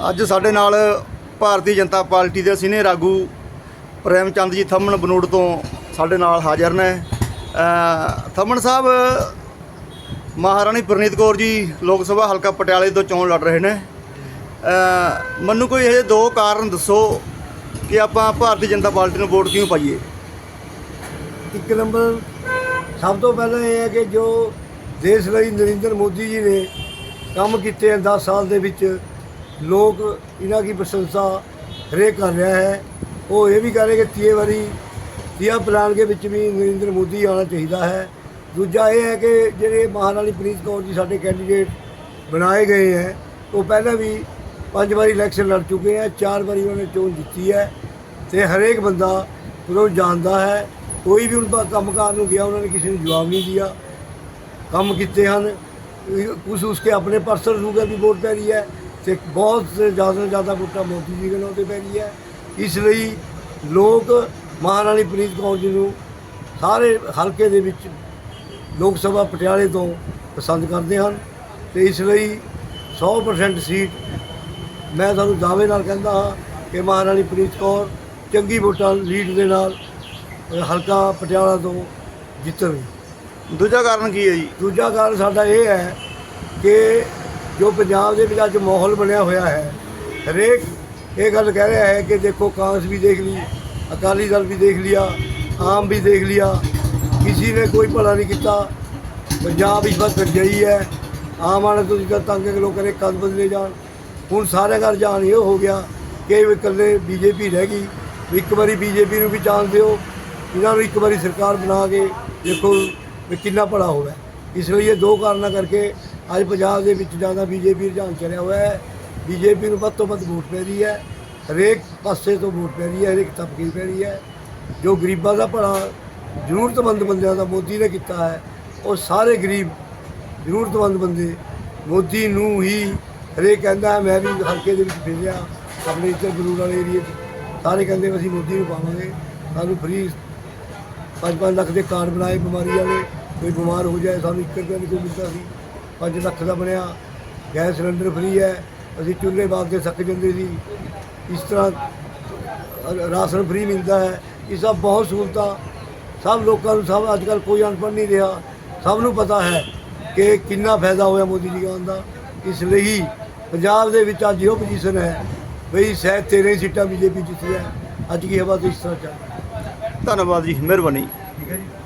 ਅੱਜ ਸਾਡੇ ਨਾਲ ਭਾਰਤੀ ਜਨਤਾ ਪਾਰਟੀ ਦੇ ਸੀਨੀਅਰ ਆਗੂ ਪ੍ਰੇਮ ਚੰਦ ਜੀ ਥੰਮਣ ਬਨੂੜ ਤੋਂ ਸਾਡੇ ਨਾਲ ਹਾਜ਼ਰ ਨੇ। ਅ, ਥੰਮਣ ਸਾਹਿਬ ਮਹਾਰਾਣੀ ਪ੍ਰਨੀਤ ਕੌਰ ਜੀ ਲੋਕ ਸਭਾ ਹਲਕਾ ਪਟਿਆਲੇ ਤੋਂ ਚੋਣ ਲੜ ਰਹੇ ਨੇ। ਮੈਨੂੰ ਕੋਈ ਇਹ ਦੋ ਕਾਰਨ ਦੱਸੋ ਕਿ ਆਪਾਂ ਭਾਰਤੀ ਜਨਤਾ ਪਾਰਟੀ ਨੂੰ ਵੋਟ ਕਿਉਂ ਪਾਈਏ? ਇੱਕ ਨੰਬਰ ਸਭ ਤੋਂ ਪਹਿਲਾਂ ਇਹ ਹੈ ਕਿ ਜੋ ਦੇਸ਼ ਲਈ ਨਰਿੰਦਰ ਮੋਦੀ ਜੀ ਨੇ ਕੰਮ ਕੀਤੇ ਹਨ 10 ਸਾਲ ਦੇ ਵਿੱਚ ਲੋਕ ਇਹਨਾਂ ਦੀ ਪ੍ਰਸ਼ੰਸਾ ਹਰੇਕ ਕਰ ਰਿਹਾ ਹੈ। ਉਹ ਇਹ ਵੀ ਕਹ ਰਹੇ ਕਿ ਤੀਏ ਵਾਰੀ ਤੀਆ ਪਲਾਨ ਦੇ ਵਿੱਚ ਵੀ ਨਰਿੰਦਰ ਮੋਦੀ ਆਉਣਾ ਚਾਹੀਦਾ ਹੈ। ਦੂਜਾ ਇਹ ਹੈ ਕਿ ਜਿਹੜੇ ਮਹਾਰਾਣੀ ਪ੍ਰੀਤ ਕੌਰ ਜੀ ਸਾਡੇ ਕੈਂਡੀਡੇਟ ਬਣਾਏ ਗਏ ਹੈ, ਉਹ ਪਹਿਲਾਂ ਵੀ ਪੰਜ ਵਾਰੀ ਇਲੈਕਸ਼ਨ ਲੜ ਚੁੱਕੇ ਹੈ, ਚਾਰ ਵਾਰੀ ਉਹਨਾਂ ਨੇ ਚੋਣ ਜਿੱਤੀ ਹੈ ਤੇ ਹਰੇਕ ਬੰਦਾ ਉਹਨਾਂ ਜਾਣਦਾ ਹੈ। ਕੋਈ ਵੀ ਉਹਨਾਂ ਕੰਮਕਾਰ ਨੂੰ ਗਿਆ, ਉਹਨਾਂ ਨੇ ਕਿਸੇ ਨੂੰ ਜਵਾਬ ਨਹੀਂ ਦਿਆ। ਕੰਮ ਕੀਤੇ ਹਨ। ਕੁਝ ਉਸਕੇ ਆਪਣੇ ਪਰਸਨਲ ਨੂੰ ਵੀ ਵੋਟ ਪੈ ਰਹੀ ਹੈ। ਤੇ ਬਹੁਤ ਜ਼ਿਆਦਾ ਤੋਂ ਜ਼ਿਆਦਾ ਵੋਟਾਂ ਮੋਦੀ ਜੀ ਨੂੰ ਤੇ ਪੈ ਰਹੀ ਹੈ ਇਸ ਲਈ ਲੋਕ ਮਹਾਰਾਣੀ ਪ੍ਰੀਤ ਕੌਰ ਜੀ ਨੂੰ ਸਾਰੇ ਹਲਕੇ ਦੇ ਵਿੱਚ ਲੋਕ ਸਭਾ ਪਟਿਆਲੇ ਤੋਂ ਪਸੰਦ ਕਰਦੇ ਹਨ ਤੇ ਇਸ ਲਈ 100% ਸੀਟ ਮੈਂ ਤੁਹਾਨੂੰ ਦਾਅਵੇ ਨਾਲ ਕਹਿੰਦਾ ਹਾਂ ਕਿ ਮਹਾਰਾਣੀ ਪ੍ਰੀਤ ਕੌਰ ਚੰਗੀ ਵੋਟਾਂ ਲੀਡ ਦੇ ਨਾਲ ਹਲਕਾ ਪਟਿਆਲਾ ਤੋਂ ਜਿੱਤਣਗੇ। ਦੂਜਾ ਕਾਰਨ ਕੀ ਹੈ ਜੀ? ਦੂਜਾ ਕਾਰਨ ਸਾਡਾ ਇਹ ਹੈ ਕਿ ਜੋ ਪੰਜਾਬ ਦੇ ਵਿੱਚ ਅੱਜ ਮਾਹੌਲ ਬਣਿਆ ਹੋਇਆ ਹੈ, ਹਰੇਕ ਇਹ ਗੱਲ ਕਹਿ ਰਿਹਾ ਹੈ ਕਿ ਦੇਖੋ ਕਾਂਗਰਸ ਵੀ ਦੇਖ ਲਈ, ਅਕਾਲੀ ਦਲ ਵੀ ਦੇਖ ਲਿਆ, ਆਮ ਵੀ ਦੇਖ ਲਿਆ, ਕਿਸੇ ਨੇ ਕੋਈ ਭਲਾ ਨਹੀਂ ਕੀਤਾ। ਪੰਜਾਬ ਇਸ ਵਾਰ ਗਈ ਹੈ, ਆਮ ਆਣੇ ਤੁਸੀਂ ਤਾਂ ਤੰਗ ਕਿ ਲੋਕਾਂ ਨੇ ਕਦ ਬਦਲੇ ਜਾਣ। ਹੁਣ ਸਾਰੇ ਘਰ ਜਾਣ ਇਹ ਹੋ ਗਿਆ ਕਿ ਵੀ ਇਕੱਲੇ ਬੀਜੇਪੀ ਰਹਿ ਗਈ। ਇੱਕ ਵਾਰੀ ਬੀਜੇਪੀ ਨੂੰ ਵੀ ਚਾਂਸ ਦਿਓ, ਇਹਨਾਂ ਨੂੰ ਇੱਕ ਵਾਰੀ ਸਰਕਾਰ ਬਣਾ ਕੇ ਦੇਖੋ ਵੀ ਕਿੰਨਾ ਭਲਾ ਹੋਵੇ। ਇਸ ਲਈ ਇਹ ਦੋ ਕਾਰਨਾਂ ਕਰਕੇ ਅੱਜ ਪੰਜਾਬ ਦੇ ਵਿੱਚ ਜ਼ਿਆਦਾ ਬੀਜੇਪੀ ਰੁਝਾਨ ਚੜਿਆ ਹੋਇਆ ਹੈ। ਬੀਜੇਪੀ ਨੂੰ ਵੱਧ ਤੋਂ ਵੱਧ ਵੋਟ ਪੈ ਰਹੀ ਹੈ। ਹਰੇਕ ਪਾਸੇ ਤੋਂ ਵੋਟ ਪੈ ਰਹੀ ਹੈ, ਹਰੇਕ ਤਬਕੇ ਪੈ ਰਹੀ ਹੈ। ਜੋ ਗਰੀਬਾਂ ਦਾ ਭਲਾ ਜ਼ਰੂਰਤਮੰਦ ਬੰਦਿਆਂ ਦਾ ਮੋਦੀ ਨੇ ਕੀਤਾ ਹੈ, ਉਹ ਸਾਰੇ ਗਰੀਬ ਜ਼ਰੂਰਤਮੰਦ ਬੰਦੇ ਮੋਦੀ ਨੂੰ ਹੀ ਹਰੇਕ ਕਹਿੰਦਾ ਮੈਂ ਵੀ ਹਲਕੇ ਦੇ ਵਿੱਚ ਫਿਰਿਆ, ਆਪਣੇ ਇੱਧਰ ਗਰੂਰ ਵਾਲੇ ਏਰੀਏ 'ਚ। ਸਾਰੇ ਕਹਿੰਦੇ ਅਸੀਂ ਮੋਦੀ ਨੂੰ ਪਾਵਾਂਗੇ। ਸਾਨੂੰ ਫ੍ਰੀ 5-5 ਲੱਖ ਦੇ ਕਾਰਡ ਬਣਾਏ ਬਿਮਾਰੀ ਵਾਲੇ, ਕੋਈ ਬਿਮਾਰ ਹੋ ਜਾਏ, ਸਾਨੂੰ 1 ਰੁਪਏ ਨਹੀਂ ਕੋਈ ਮਿਲਦਾ ਸੀ 5 ਲੱਖ ਦਾ ਬਣਿਆ। ਗੈਸ ਸਿਲੰਡਰ ਫ੍ਰੀ ਹੈ। ਅਸੀਂ ਚੁੱਲ੍ਹੇ ਬਾਗ ਦੇ ਸੱਕ ਜਾਂਦੇ ਸੀ। ਇਸ ਤਰ੍ਹਾਂ ਰਾਸ਼ਨ ਫ੍ਰੀ ਮਿਲਦਾ ਹੈ। ਇਹ ਸਭ ਬਹੁਤ ਸਹੂਲਤਾਂ। ਸਭ ਲੋਕਾਂ ਨੂੰ ਸਭ ਅੱਜ ਕੱਲ੍ਹ ਕੋਈ ਅਨਪੜ੍ਹ ਨਹੀਂ ਰਿਹਾ। ਸਭ ਨੂੰ ਪਤਾ ਹੈ ਕਿ ਕਿੰਨਾ ਫਾਇਦਾ ਹੋਇਆ ਮੋਦੀ ਜੀ ਆਉਣ ਦਾ। ਇਸ ਲਈ ਪੰਜਾਬ ਦੇ ਵਿੱਚ ਅੱਜ ਇਹੋ ਪੋਜੀਸ਼ਨ ਹੈ ਬਈ ਸ਼ਾਇਦ 13 ਸੀਟਾਂ ਬੀਜੇਪੀ ਜਿੱਤੀ ਹੈ ਅੱਜ ਕੀ ਹਵਾ ਤੋਂ ਇਸ ਤਰ੍ਹਾਂ ਚੱਲ ਧੰਨਵਾਦ ਜੀ ਮਿਹਰਬਾਨੀ। ਠੀਕ ਹੈ ਜੀ।